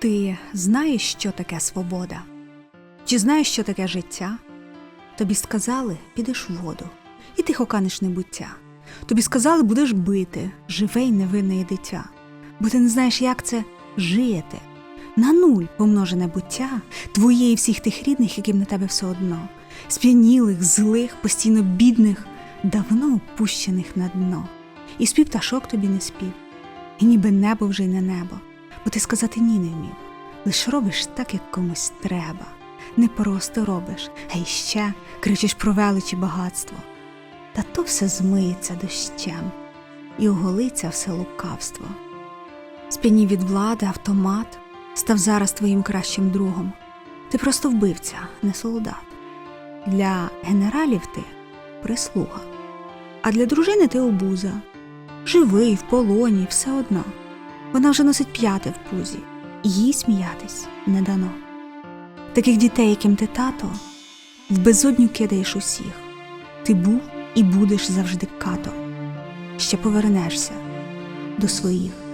Ти знаєш, що таке свобода? Чи знаєш, що таке життя? Тобі сказали, підеш в воду, і тихо канеш небуття. Тобі сказали, будеш бити, живе й невинне дитя, бо ти не знаєш, як це жити. На нуль помножене буття твоє і всіх тих рідних, яким на тебе все одно, сп'янілих, злих, постійно бідних, давно опущених на дно. І спів пташок тобі не спів, і ніби небо вже й не небо, бо ти сказати ні не вмів. Лиш робиш так, як комусь треба. Не просто робиш, а й ще кричиш про велич і багатство. Та то все змиється дощем, і оголиться все лукавство. Сп'янів від влади, автомат став зараз твоїм кращим другом. Ти просто вбивця, не солдат. Для генералів ти прислуга, а для дружини ти обуза. Живий, в полоні, все одно. Вона вже носить п'яте в пузі, їй сміятись не дано. Таких дітей, яким ти тато, в безодню кидаєш усіх. Ти був і будеш завжди като. Ще повернешся до своїх.